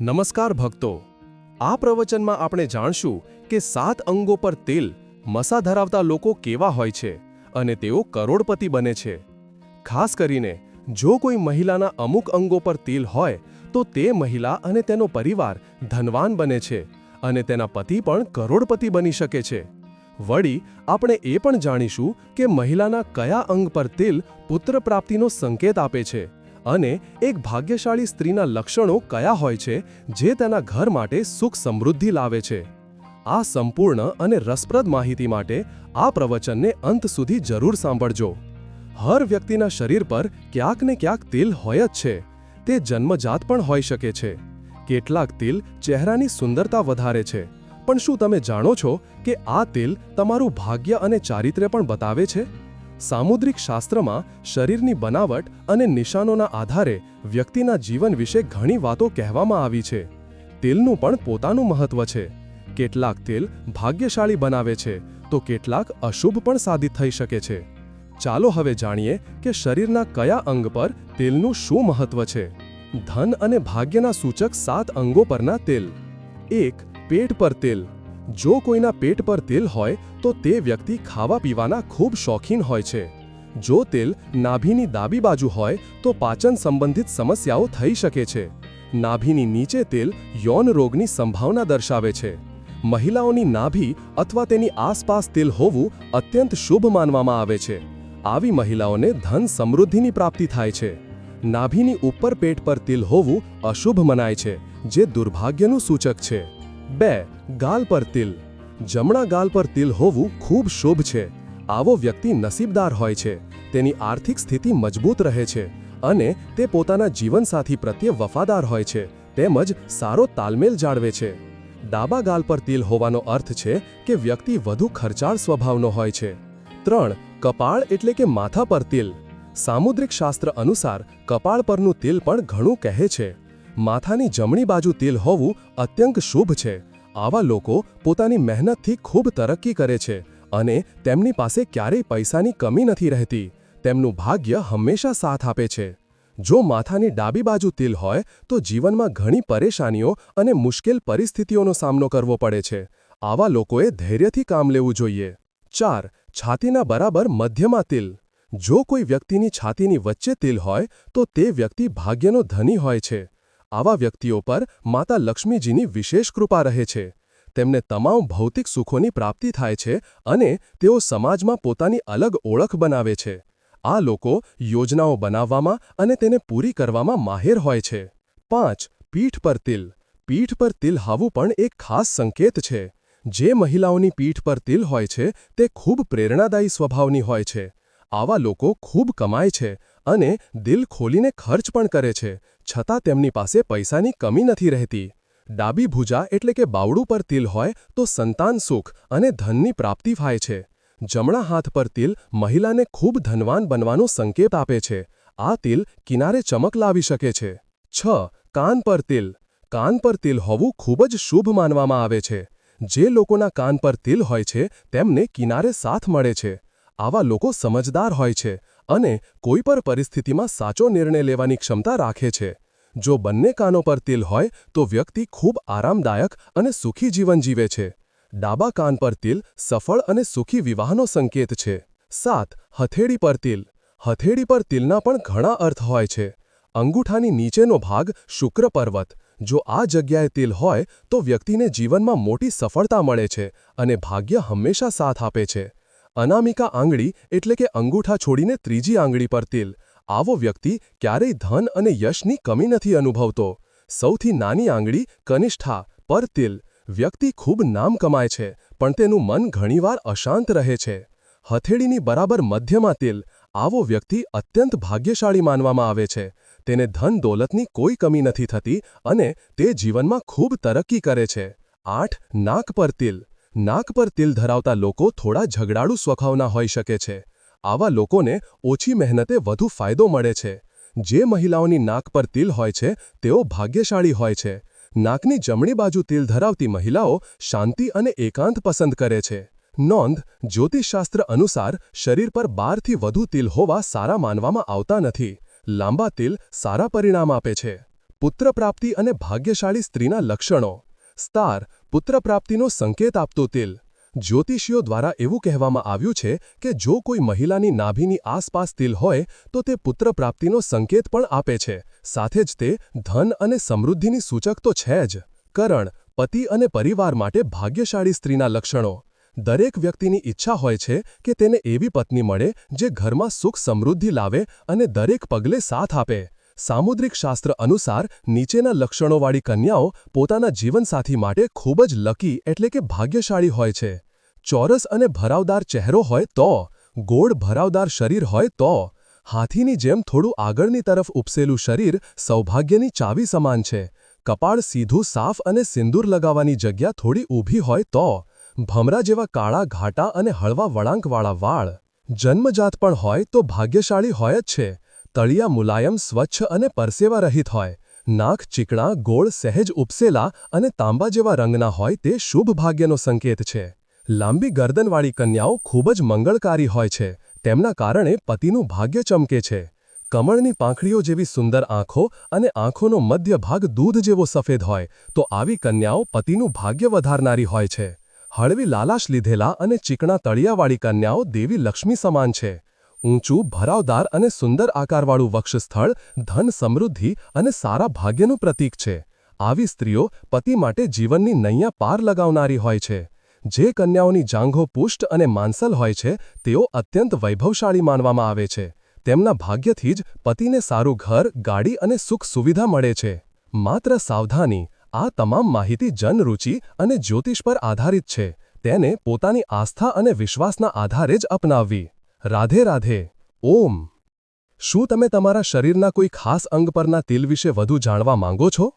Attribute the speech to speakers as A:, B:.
A: નમસ્કાર ભક્તો. આ પ્રવચનમાં આપણે જાણશું કે સાત અંગો પર તેલ મસા ધરાવતા લોકો કેવા હોય છે અને તેઓ કરોડપતિ બને છે. ખાસ કરીને, જો કોઈ મહિલાના અમુક અંગો પર તેલ હોય, તો તે મહિલા અને તેનો પરિવાર ધનવાન બને છે અને તેના પતિ પણ કરોડપતિ બની શકે છે. વળી, આપણે એ પણ જાણીશું કે મહિલાના કયા અંગ પર તેલ પુત્ર પ્રાપ્તિનો સંકેત આપે છે. અને એક ભાગ્યશાળી સ્ત્રીના લક્ષણો કયા હોય છે જે તેના ઘર માટે સુખ સમૃદ્ધિ લાવે છે? આ સંપૂર્ણ અને રસપ્રદ માહિતી માટે આ પ્રવચનને અંત સુધી જરૂર સાંભળજો. હર વ્યક્તિના શરીર પર ક્યાંક ને ક્યાંક તિલ હોય જ છે. તે જન્મજાત પણ હોઈ શકે છે. કેટલાક તિલ ચહેરાની સુંદરતા વધારે છે. પણ શું તમે જાણો છો કે આ તેલ તમારું ભાગ્ય અને ચારિત્ર્ય પણ બતાવે છે? સામુદ્રિક શાસ્ત્રમાં શરીરની બનાવટ અને નિશાનોના આધારે વ્યક્તિના જીવન વિશે ઘણી વાતો કહેવામાં આવી છે. તેલનું પણ પોતાનું મહત્વ છે. કેટલાક તેલ ભાગ્યશાળી બનાવે છે, તો કેટલાક અશુભ પણ સાબિત થઈ શકે છે. ચાલો હવે જાણીએ કે શરીરના કયા અંગ પર તેલનું શું મહત્વ છે. ધન અને ભાગ્યના સૂચક સાત અંગો પરના તેલ. એક, પેટ પર તેલ. જો કોઈના પેટ પર તેલ હોય, તો તે વ્યક્તિ ખાવા પીવાના ખૂબ શોખીન હોય છે. જો તેલ નાભીની ડાબી બાજુ હોય, તો પાચન સંબંધિત સમસ્યાઓ થઈ શકે છે. નાભીની નીચે તેલ યૌન રોગની સંભાવના દર્શાવે છે. મહિલાઓની નાભી અથવા તેની આસપાસ તેલ હોવું અત્યંત શુભ માનવામાં આવે છે. આવી મહિલાઓને ધન સમૃદ્ધિની પ્રાપ્તિ થાય છે. નાભીની ઉપર પેટ પર તેલ હોવું અશુભ મનાય છે, જે દુર્ભાગ્યનું સૂચક છે. બે, ગાલ પર તિલ. જમણા ગાલ પર તિલ હોવું ખૂબ શુભ છે. આવો વ્યક્તિ નસીબદાર હોય છે. તેની આર્થિક સ્થિતિ મજબૂત રહે છે અને તે પોતાના જીવનસાથી પ્રત્યે વફાદાર હોય છે, તેમજ સારો તાલમેલ જાળવે છે. ડાબા ગાલ પર તિલ હોવાનો અર્થ છે કે વ્યક્તિ વધુ ખર્ચાળ સ્વભાવનો હોય છે. ત્રણ, કપાળ એટલે કે માથા પર તિલ. સામુદ્રિક શાસ્ત્ર અનુસાર કપાળ પરનું તિલ પણ ઘણું કહે છે. માથાની જમણી બાજુ તિલ હોવું અત્યંત શુભ છે. આવા લોકો પોતાની મહેનતથી ખૂબ તરક્કી કરે છે અને તેમની પાસે ક્યારેય પૈસાની કમી નથી રહેતી. તેમનું ભાગ્ય હંમેશા સાથ આપે છે. જો માથાની ડાબી બાજુ તિલ હોય, તો જીવનમાં ઘણી પરેશાનીઓ અને મુશ્કેલ પરિસ્થિતિઓનો સામનો કરવો પડે છે. આવા લોકોએ ધૈર્યથી કામ લેવું જોઈએ. ચાર, છાતીના બરાબર મધ્યમાં તિલ. જો કોઈ વ્યક્તિની છાતીની વચ્ચે તિલ હોય, તો તે વ્યક્તિ ભાગ્યનો ધની હોય છે. આવા વ્યક્તિઓ પર માતા લક્ષ્મીજીની વિશેષ કૃપા રહે છે. તેમને તમામ ભૌતિક સુખોની પ્રાપ્તિ થાય છે અને તેઓ સમાજમાં પોતાની અલગ ઓળખ બનાવે છે. આ લોકો યોજનાઓ બનાવવામાં અને તેને પૂરી કરવામાં માહેર હોય છે. પાંચ, પીઠ પર તિલ. પીઠ પર તિલ હાવું પણ એક ખાસ સંકેત છે. જે મહિલાઓની પીઠ પર તિલ હોય છે, તે ખૂબ પ્રેરણાદાયી સ્વભાવની હોય છે. આવા લોકો ખૂબ કમાય છે અને દિલ ખોલીને ખર્ચ પણ કરે છે, છતાં તેમની પાસે પૈસાની કમી નથી રહેતી. ડાબી ભૂજા એટલે કે બાવડું પર તિલ હોય તો સંતાન સુખ અને ધનની પ્રાપ્તિ થાય છે. જમણા હાથ પર તિલ મહિલાને ખૂબ ધનવાન બનવાનો સંકેત આપે છે. આ તિલ કિનારે ચમક લાવી શકે છે. છ. કાન પર તિલ. કાન પર તિલ હોવું ખૂબ જ શુભ માનવામાં આવે છે. જે લોકોના કાન પર તિલ હોય છે, તેમને કિનારે સાથ મળે છે. આવા લોકો સમજદાર હોય છે. અને કોઈ પણ પરિસ્થિતિમાં સાચો નિર્ણય લેવાની ક્ષમતા રાખે છે. જો બંને કાનો પર તિલ હોય, તો વ્યક્તિ ખૂબ આરામદાયક અને સુખી જીવન જીવે છે. ડાબા કાન પર તિલ સફળ અને સુખી વિવાહનો સંકેત છે. સાત, હથેળી પર તિલ. હથેળી પર તિલના પણ ઘણા અર્થ હોય છે. અંગૂઠાની નીચેનો ભાગ શુક્ર પર્વત. જો આ જગ્યાએ તિલ હોય, તો વ્યક્તિને જીવનમાં મોટી સફળતા મળે છે અને ભાગ્ય હંમેશા સાથ આપે છે. અનામિકા આંગળી એટલે કે અંગૂઠા છોડીને ત્રીજી આંગળી પર તિલ. આવો વ્યક્તિ ક્યારેય ધન અને યશની કમી નથી અનુભવતો. સૌથી નાની આંગળી કનિષ્ઠા પર તિલ. વ્યક્તિ ખૂબ નામ કમાય છે, પણ તેનું મન ઘણીવાર અશાંત રહે છે. હથેળીની બરાબર મધ્યમાં તિલ. આવો વ્યક્તિ અત્યંત ભાગ્યશાળી માનવામાં આવે છે. તેને ધન દોલતની કોઈ કમી નથી થતી અને તે જીવનમાં ખૂબ તરક્કી કરે છે. આઠ, નાક પર તિલ. નાક પર તિલ ધરાવતા લોકો થોડા ઝઘડાળુ સ્વભાવના હોઈ શકે છે. આવા લોકોને ઓછી મહેનતે વધુ ફાયદો મળે છે. જે મહિલાઓની નાક પર તિલ હોય છે, તેઓ ભાગ્યશાળી હોય છે. નાકની જમણી બાજુ તિલ ધરાવતી મહિલાઓ શાંતિ અને એકાંત પસંદ કરે છે. નોંધ, જ્યોતિષશાસ્ત્ર અનુસાર, શરીર પર બારથી વધુ તિલ હોવા સારા માનવામાં આવતા નથી. લાંબા તિલ સારા પરિણામ આપે છે. પુત્રપ્રાપ્તિ અને ભાગ્યશાળી સ્ત્રીના લક્ષણો. સ્ટાર પુત્રપ્રાપ્તિનો સંકેત આપતો તિલ. જ્યોતિષીઓ દ્વારા એવું કહેવામાં આવ્યું છે કે જો કોઈ મહિલાની નાભીની આસપાસ તિલ હોય, તો તે પુત્રપ્રાપ્તિનો સંકેત પણ આપે છે. સાથે જ તે ધન અને સમૃદ્ધિની સૂચક તો છે જ. કરણ, પતિ અને પરિવાર માટે ભાગ્યશાળી સ્ત્રીના લક્ષણો. દરેક વ્યક્તિની ઈચ્છા હોય છે કે તેને એવી પત્ની મળે, જે ઘરમાં સુખ સમૃદ્ધિ લાવે અને દરેક પગલે સાથ આપે. સામુદ્રિક શાસ્ત્ર અનુસાર નીચેના લક્ષણોવાળી કન્યાઓ પોતાના જીવનસાથી માટે ખૂબ જ લકી એટલે કે ભાગ્યશાળી હોય છે. ચોરસ અને ભરાવદાર ચહેરો હોય તો, ગોળ ભરાવદાર શરીર હોય તો, હાથીની જેમ થોડું આગળની તરફ ઉપસેલું શરીર સૌભાગ્યની ચાવી સમાન છે. કપાળ સીધું સાફ અને સિંદૂર લગાવવાની જગ્યા થોડી ઊભી હોય તો, ભમરા જેવા કાળા ઘાટા અને હળવા વળાંકવાળા વાળ. જન્મજાત પણ હોય તો ભાગ્યશાળી હોય જ છે. તળિયા મુલાયમ સ્વચ્છ અને પરસેવા રહિત હોય. નાક ચીકણા, ગોળ, સહેજ ઉપસેલા અને તાંબા જેવા રંગના હોય તે શુભ ભાગ્યનો સંકેત છે. લાંબી ગરદનવાળી કન્યાઓ ખૂબ જ મંગળકારી હોય છે. તેમના કારણે પતિનું ભાગ્ય ચમકે છે. કમળની પાંખડીઓ જેવી સુંદર આંખો અને આંખોનો મધ્ય ભાગ દૂધ જેવો સફેદ હોય, તો આવી કન્યાઓ પતિનું ભાગ્ય વધારનારી હોય છે. હળવી લાલાશ લીધેલા અને ચીકણા તળિયાવાળી કન્યાઓ દેવી લક્ષ્મી સમાન છે. ઊંચું, ભરાવદાર અને સુંદર આકારવાળું વક્ષસ્થળ ધન સમૃદ્ધિ અને સારા ભાગ્યનું પ્રતીક છે. આવી સ્ત્રીઓ પતિ માટે જીવનની નૈયા પાર લગાવનારી હોય છે. જે કન્યાઓની જાંઘો પુષ્ટ અને માંસલ હોય છે, તેઓ અત્યંત વૈભવશાળી માનવામાં આવે છે. તેમના ભાગ્યથી જ પતિને સારું ઘર, ગાડી અને સુખ સુવિધા મળે છે. માત્ર સાવધાની, આ તમામ માહિતી જનરૂચિ અને જ્યોતિષ પર આધારિત છે. તેને પોતાની આસ્થા અને વિશ્વાસના આધારે જ અપનાવવી. રાધે રાધે, ઓમ. શું તમે તમારા શરીરના કોઈ ખાસ અંગ પરના તિલ વિશે વધુ જાણવા માંગો છો?